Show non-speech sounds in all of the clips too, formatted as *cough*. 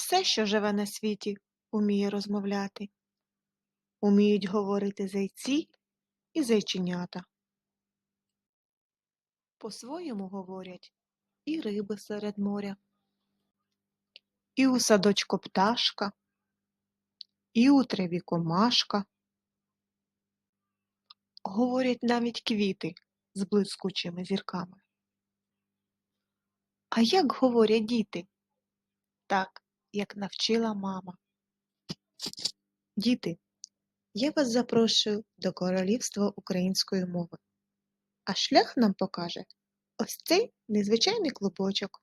Все, що живе на світі, уміє розмовляти. Уміють говорити зайці і зайченята. По-своєму говорять і риби серед моря, і у садочку пташка, і у траві комашка. Говорять навіть квіти з блискучими зірками. А як говорять діти? Так, як навчила мама. Діти, я вас запрошую до королівства української мови. А шлях нам покаже ось цей незвичайний клубочок.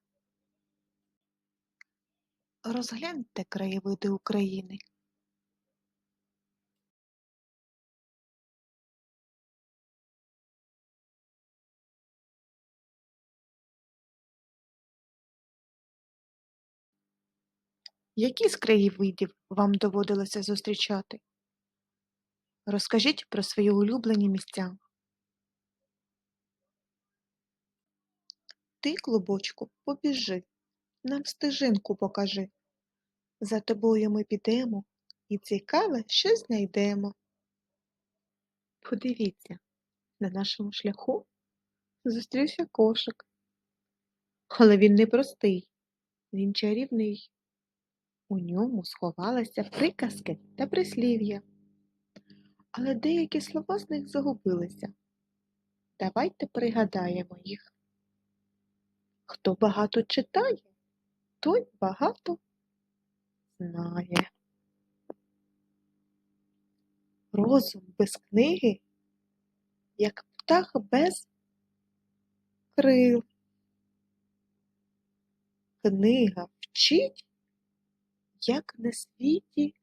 Розгляньте краєвиди України. Які з краєвидів вам доводилося зустрічати? Розкажіть про свої улюблені місця. Ти, клубочку, побіжи, нам стежинку покажи. За тобою ми підемо і цікаве щось знайдемо. Подивіться, на нашому шляху зустрівся кошик. Але він не простий, він чарівний. У ньому сховалися приказки та прислів'я. Але деякі слова з них загубилися. Давайте пригадаємо їх. Хто багато читає, той багато знає. Розум без книги, як птах без крил. Книга вчить, як на світі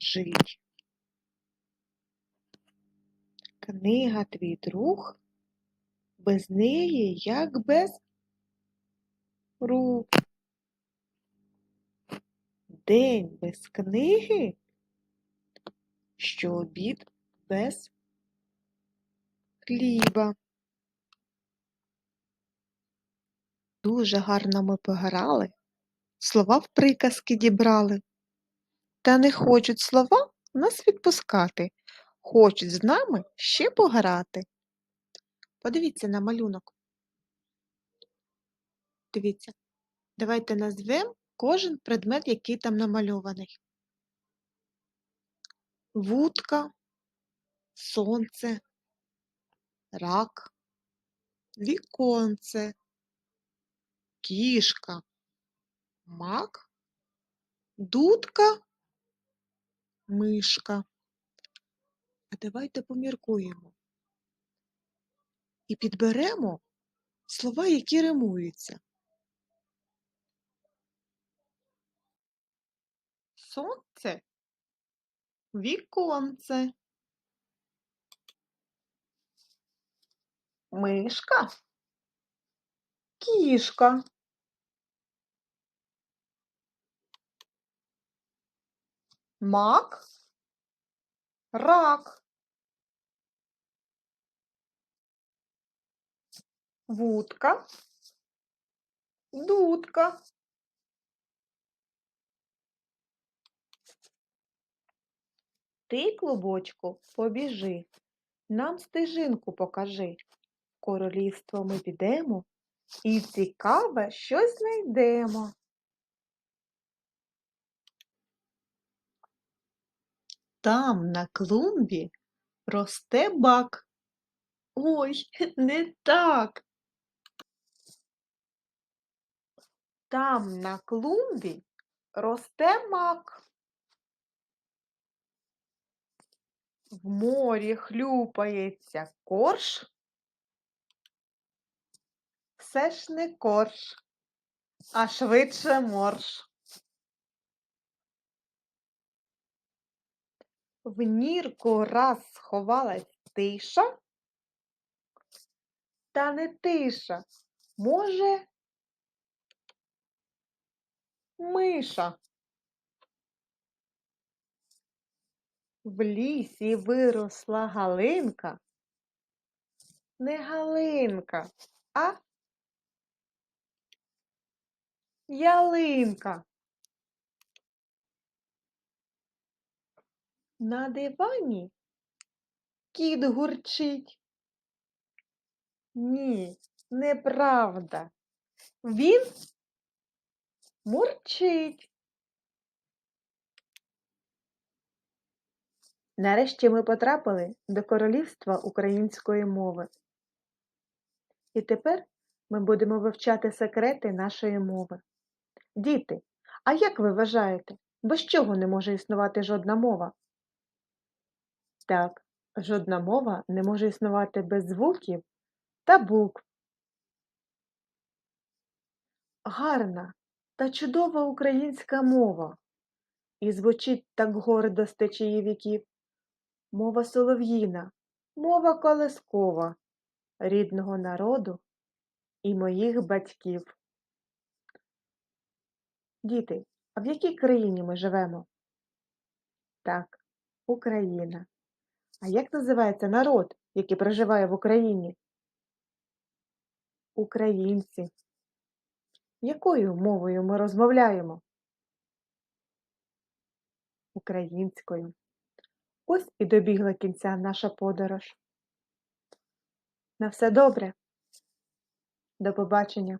жить. Книга твій друг, без неї як без рук. День без книги, що обід без хліба. Дуже гарно ми пограли, слова в приказки дібрали. Та не хочуть слова нас відпускати, хочуть з нами ще пограти. Подивіться на малюнок. Дивіться, давайте назвемо кожен предмет, який там намальований. Вудка, сонце, рак, віконце, кішка, мак, дудка, мишка. А давайте поміркуємо і підберемо слова, які римуються. Сонце, віконце, мишка, кішка. Мак, рак. Вудка, дудка. Ти, клубочку, побіжи, нам стежинку покажи. В королівство ми підемо і цікаве щось знайдемо. Там на клумбі росте бак. Ой, *laughs* не так. Там на клумбі росте мак. В морі хлюпається корж. Все ж не корж, а швидше морж. В нірку раз сховалась тиша, та не тиша, може, миша. В лісі виросла галинка, не галинка, а ялинка. На дивані кіт гурчить. Ні, неправда. Він мурчить. Нарешті ми потрапили до королівства української мови. І тепер ми будемо вивчати секрети нашої мови. Діти, а як ви вважаєте, без чого не може існувати жодна мова? Так, жодна мова не може існувати без звуків та букв. Гарна та чудова українська мова. І звучить так гордо з течії віків. Мова солов'їна, мова колескова, рідного народу і моїх батьків. Діти, а в якій країні ми живемо? Так, Україна. А як називається народ, який проживає в Україні? Українці. Якою мовою ми розмовляємо? Українською. Ось і добігла кінця наша подорож. На все добре. До побачення.